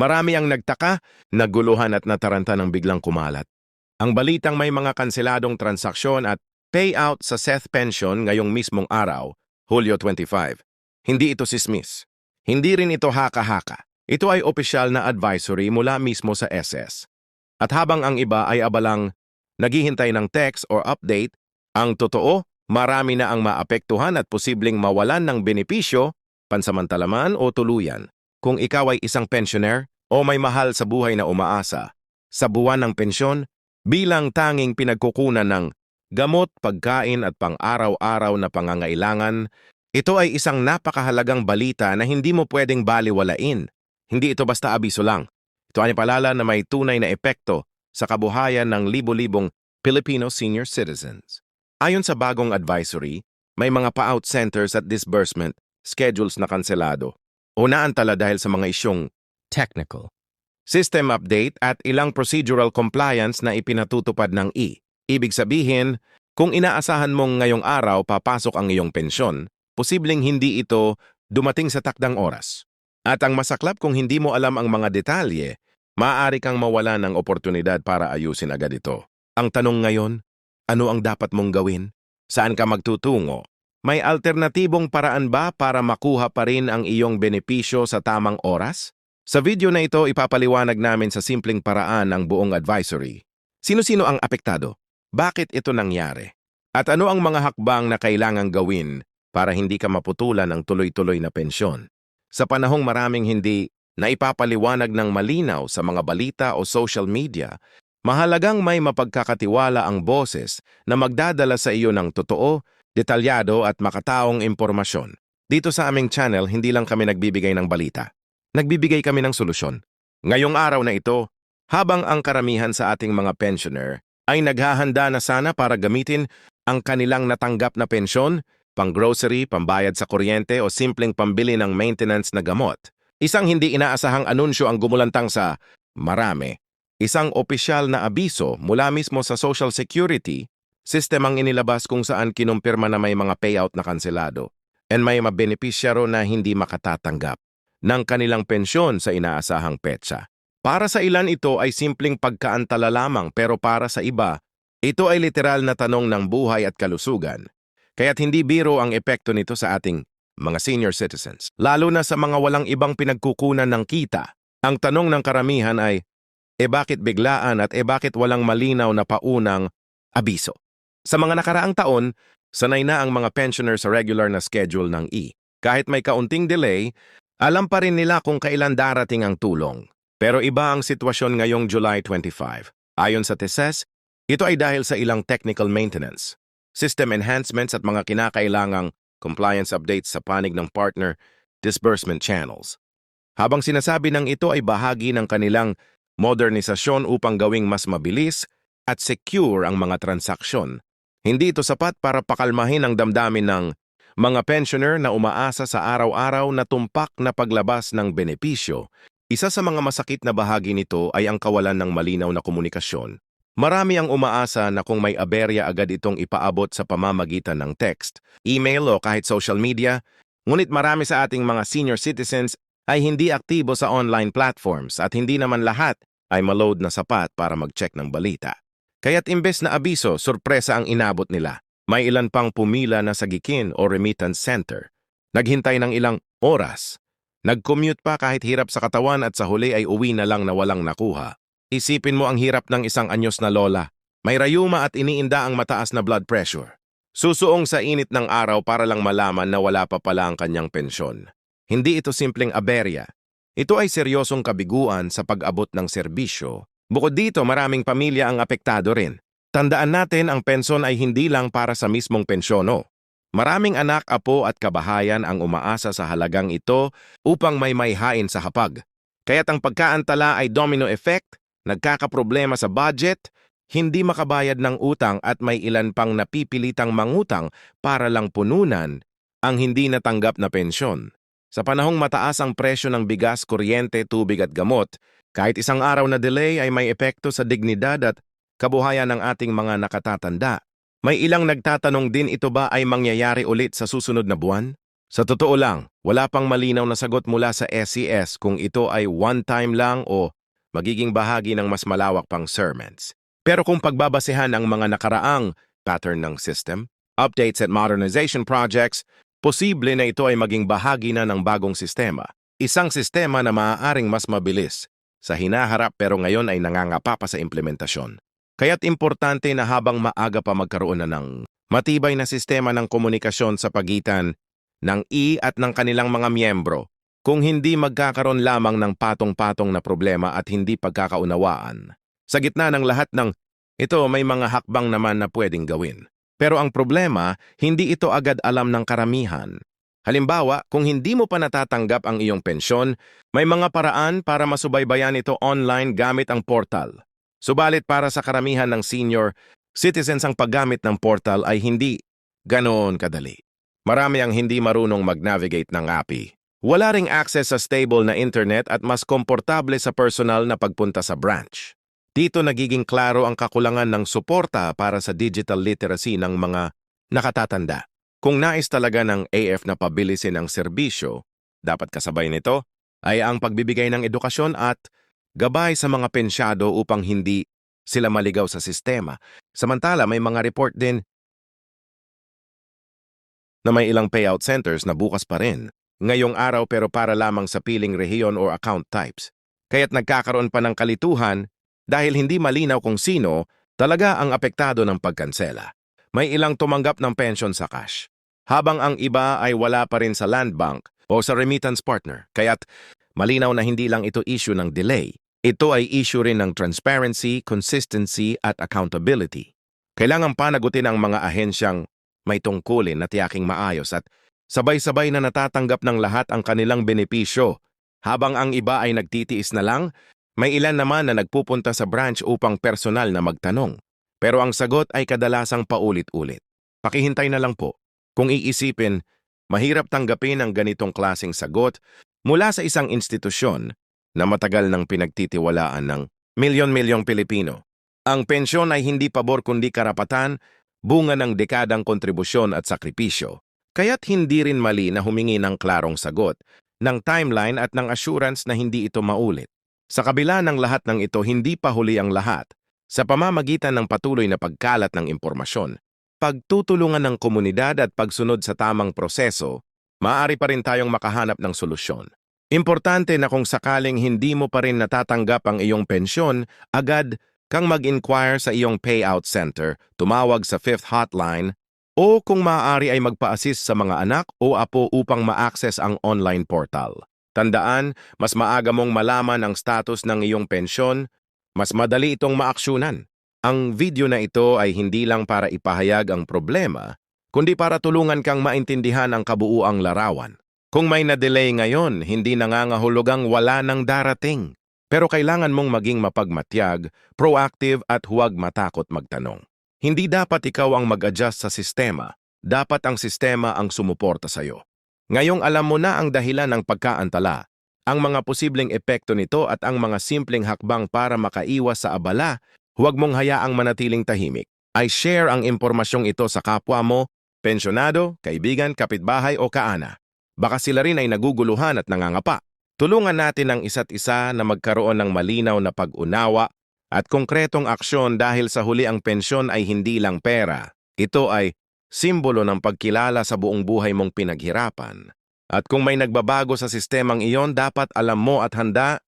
Marami ang nagtaka, naguluhan at nataranta ng biglang kumalat. Ang balitang may mga kanseladong transaksyon at payout sa Seth Pension ngayong mismong araw, Hulyo 25. Hindi ito sismis. Hindi rin ito haka-haka. Ito ay opisyal na advisory mula mismo sa SS. At habang ang iba ay abalang naghihintay ng text or update, ang totoo, marami na ang maapektuhan at posibleng mawalan ng benepisyo, pansamantalaman o tuluyan. Kung ikaw ay isang pensioner o may mahal sa buhay na umaasa, sa buwan ng pensyon, bilang tanging pinagkukunan ng gamot, pagkain at pang-araw-araw na pangangailangan, ito ay isang napakahalagang balita na hindi mo pwedeng baliwalain. Hindi ito basta abiso lang. Ito ay palala na may tunay na epekto sa kabuhayan ng libo-libong Filipino senior citizens. Ayon sa bagong advisory, may mga pa-out centers at disbursement schedules na kanselado o naantala dahil sa mga isyong technical. System update at ilang procedural compliance na ipinatutupad ng E. Ibig sabihin, kung inaasahan mong ngayong araw papasok ang iyong pensyon, posibleng hindi ito dumating sa takdang oras. At ang masaklap kung hindi mo alam ang mga detalye, maaari kang mawala ng oportunidad para ayusin agad ito. Ang tanong ngayon, ano ang dapat mong gawin? Saan ka magtutungo? May alternatibong paraan ba para makuha pa rin ang iyong benepisyo sa tamang oras? Sa video na ito, ipapaliwanag namin sa simpleng paraan ang buong advisory. Sino-sino ang apektado? Bakit ito nangyari? At ano ang mga hakbang na kailangang gawin para hindi ka maputulan ng tuloy-tuloy na pensyon? Sa panahong maraming hindi na ipapaliwanag ng malinaw sa mga balita o social media, mahalagang may mapagkakatiwala ang boses na magdadala sa iyo ng totoo, detalyado at makataong impormasyon. Dito sa aming channel, hindi lang kami nagbibigay ng balita. Nagbibigay kami ng solusyon. Ngayong araw na ito, habang ang karamihan sa ating mga pensioner ay naghahanda na sana para gamitin ang kanilang natanggap na pensyon, pang-grocery, pambayad sa kuryente o simpleng pambili ng maintenance na gamot. Isang hindi inaasahang anunsyo ang gumulantang sa marami. Isang opisyal na abiso mula mismo sa Social Security, system ang inilabas kung saan kinumpirma na may mga payout na kanselado and may mabenepisyaro na hindi makatatanggap ng kanilang pensyon sa inaasahang petsa. Para sa ilan ito ay simpleng pagkaantala lamang pero para sa iba, ito ay literal na tanong ng buhay at kalusugan. Kaya't hindi biro ang epekto nito sa ating mga senior citizens. Lalo na sa mga walang ibang pinagkukunan ng kita. Ang tanong ng karamihan ay, e bakit biglaan at e bakit walang malinaw na paunang abiso? Sa mga nakaraang taon, sanay na ang mga pensioner sa regular na schedule ng E. Kahit may kaunting delay, alam pa rin nila kung kailan darating ang tulong. Pero iba ang sitwasyon ngayong July 25. Ayon sa TESES, ito ay dahil sa ilang technical maintenance, system enhancements at mga kinakailangang compliance updates sa panig ng partner disbursement channels. Habang sinasabi ng ito ay bahagi ng kanilang modernisasyon upang gawing mas mabilis at secure ang mga transaksyon. Hindi ito sapat para pakalmahin ang damdamin ng mga pensioner na umaasa sa araw-araw na tumpak na paglabas ng benepisyo isa sa mga masakit na bahagi nito ay ang kawalan ng malinaw na komunikasyon. Marami ang umaasa na kung may aberya agad itong ipaabot sa pamamagitan ng text, email o kahit social media, ngunit marami sa ating mga senior citizens ay hindi aktibo sa online platforms at hindi naman lahat ay maload na sapat para mag-check ng balita. Kaya't imbes na abiso, sorpresa ang inabot nila. May ilan pang pumila na sa gikin o remittance center. Naghintay ng ilang oras Nag-commute pa kahit hirap sa katawan at sa huli ay uwi na lang na walang nakuha. Isipin mo ang hirap ng isang anyos na lola. May rayuma at iniinda ang mataas na blood pressure. Susuong sa init ng araw para lang malaman na wala pa pala ang kanyang pensyon. Hindi ito simpleng aberya. Ito ay seryosong kabiguan sa pag-abot ng serbisyo. Bukod dito, maraming pamilya ang apektado rin. Tandaan natin ang pensyon ay hindi lang para sa mismong pensyono. Maraming anak, apo at kabahayan ang umaasa sa halagang ito upang may mayhain sa hapag. Kaya't ang pagkaantala ay domino effect, nagkakaproblema sa budget, hindi makabayad ng utang at may ilan pang napipilitang mangutang para lang pununan ang hindi natanggap na pensyon. Sa panahong mataas ang presyo ng bigas, kuryente, tubig at gamot, kahit isang araw na delay ay may epekto sa dignidad at kabuhayan ng ating mga nakatatanda. May ilang nagtatanong din ito ba ay mangyayari ulit sa susunod na buwan? Sa totoo lang, wala pang malinaw na sagot mula sa SES kung ito ay one-time lang o magiging bahagi ng mas malawak pang sermons. Pero kung pagbabasehan ang mga nakaraang pattern ng system, updates at modernization projects, posible na ito ay maging bahagi na ng bagong sistema. Isang sistema na maaaring mas mabilis sa hinaharap pero ngayon ay nangangapa pa sa implementasyon. Kaya't importante na habang maaga pa magkaroon na ng matibay na sistema ng komunikasyon sa pagitan ng I at ng kanilang mga miyembro kung hindi magkakaroon lamang ng patong-patong na problema at hindi pagkakaunawaan. Sa gitna ng lahat ng ito may mga hakbang naman na pwedeng gawin. Pero ang problema, hindi ito agad alam ng karamihan. Halimbawa, kung hindi mo pa natatanggap ang iyong pensyon, may mga paraan para masubaybayan ito online gamit ang portal. Subalit para sa karamihan ng senior citizens ang paggamit ng portal ay hindi ganoon kadali. Marami ang hindi marunong mag-navigate ng API. Wala ring access sa stable na internet at mas komportable sa personal na pagpunta sa branch. Dito nagiging klaro ang kakulangan ng suporta para sa digital literacy ng mga nakatatanda. Kung nais talaga ng AF na pabilisin ang serbisyo, dapat kasabay nito ay ang pagbibigay ng edukasyon at gabay sa mga pensyado upang hindi sila maligaw sa sistema. Samantala, may mga report din na may ilang payout centers na bukas pa rin ngayong araw pero para lamang sa piling rehiyon or account types. Kaya't nagkakaroon pa ng kalituhan dahil hindi malinaw kung sino talaga ang apektado ng pagkansela. May ilang tumanggap ng pension sa cash, habang ang iba ay wala pa rin sa land bank o sa remittance partner. Kaya't malinaw na hindi lang ito issue ng delay, ito ay issue rin ng transparency, consistency at accountability. Kailangan panagutin ang mga ahensyang may tungkulin na tiyaking maayos at sabay-sabay na natatanggap ng lahat ang kanilang benepisyo. Habang ang iba ay nagtitiis na lang, may ilan naman na nagpupunta sa branch upang personal na magtanong. Pero ang sagot ay kadalasang paulit-ulit. Pakihintay na lang po. Kung iisipin, mahirap tanggapin ang ganitong klasing sagot mula sa isang institusyon na matagal nang pinagtitiwalaan ng milyon-milyong Pilipino. Ang pensyon ay hindi pabor kundi karapatan bunga ng dekadang kontribusyon at sakripisyo. Kaya't hindi rin mali na humingi ng klarong sagot, ng timeline at ng assurance na hindi ito maulit. Sa kabila ng lahat ng ito, hindi pa huli ang lahat. Sa pamamagitan ng patuloy na pagkalat ng impormasyon, pagtutulungan ng komunidad at pagsunod sa tamang proseso, maaari pa rin tayong makahanap ng solusyon. Importante na kung sakaling hindi mo pa rin natatanggap ang iyong pensyon, agad kang mag-inquire sa iyong payout center, tumawag sa fifth hotline, o kung maaari ay magpa-assist sa mga anak o apo upang ma-access ang online portal. Tandaan, mas maaga mong malaman ang status ng iyong pensyon, mas madali itong maaksyonan. Ang video na ito ay hindi lang para ipahayag ang problema, kundi para tulungan kang maintindihan ang kabuuang larawan. Kung may na-delay ngayon, hindi nangangahulugang wala nang darating. Pero kailangan mong maging mapagmatyag, proactive at huwag matakot magtanong. Hindi dapat ikaw ang mag-adjust sa sistema, dapat ang sistema ang sumuporta sa iyo. Ngayong alam mo na ang dahilan ng pagkaantala, ang mga posibleng epekto nito at ang mga simpleng hakbang para makaiwas sa abala, huwag mong hayaang manatiling tahimik. I share ang impormasyong ito sa kapwa mo, pensyonado, kaibigan, kapitbahay o kaana. Baka sila rin ay naguguluhan at nangangapa. Tulungan natin ang isa't isa na magkaroon ng malinaw na pag-unawa at konkretong aksyon dahil sa huli ang pensyon ay hindi lang pera. Ito ay simbolo ng pagkilala sa buong buhay mong pinaghirapan. At kung may nagbabago sa sistemang iyon, dapat alam mo at handa